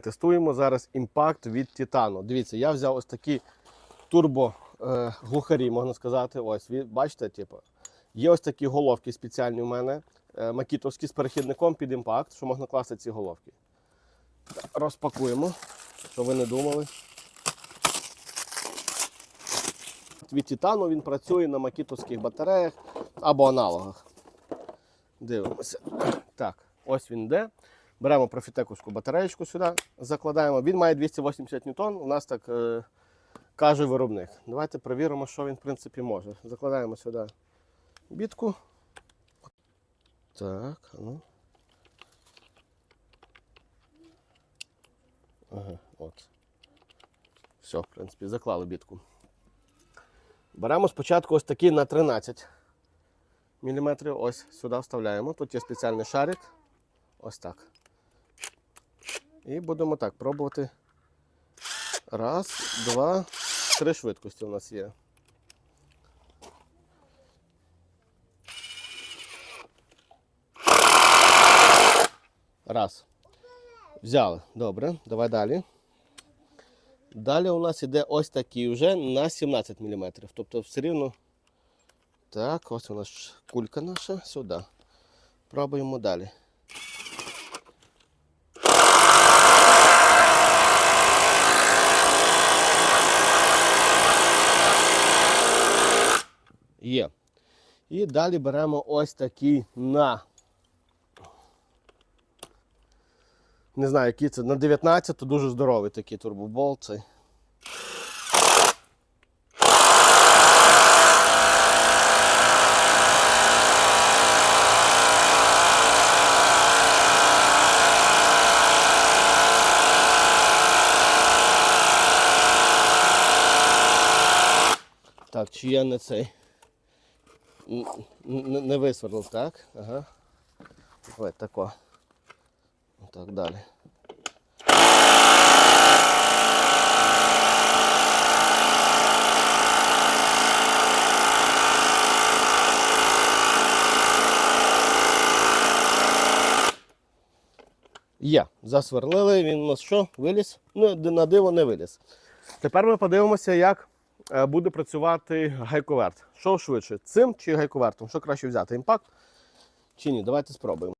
Тестуємо зараз імпакт від Титану. Дивіться, я взяв ось такі турбо е, можна сказати. Ось, бачите, типу, є ось такі головки спеціальні у мене, е, макітовські з перехідником під імпакт, що можна класти ці головки. Розпакуємо, щоб ви не думали. Від Титану він працює на макітовських батареях або аналогах. Дивимося. Так, ось він йде. Беремо профітековську батареєчку сюди, закладаємо. Він має 280 ньютон. У нас так е, каже виробник. Давайте перевіримо, що він в принципі може. Закладаємо сюди бітку. Так, ну. Ага, от. Все, в принципі, заклали бітку. Беремо спочатку ось такий на 13 мм. Ось сюди вставляємо. Тут є спеціальний шарик. Ось так. І будемо так пробувати. Раз, два, три швидкості у нас є. Раз. Взяли. Добре, давай далі. Далі у нас іде ось такий вже на 17 мм. Тобто все рівно. Так, ось у нас кулька наша сюди. Пробуємо далі. Є. І далі беремо ось такий на. Не знаю, який це. На 19 то дуже здоровий такий турбобол. Так, чи я не цей. Не висвернув, так? Ага. Ось тако. Так далі. Є, засверлили, він у нас що? Виліз? Ну, на диво не виліз. Тепер ми подивимося, як буде працювати гайковерт. Що швидше, цим чи гайковертом? Що краще взяти? Імпакт чи ні? Давайте спробуємо.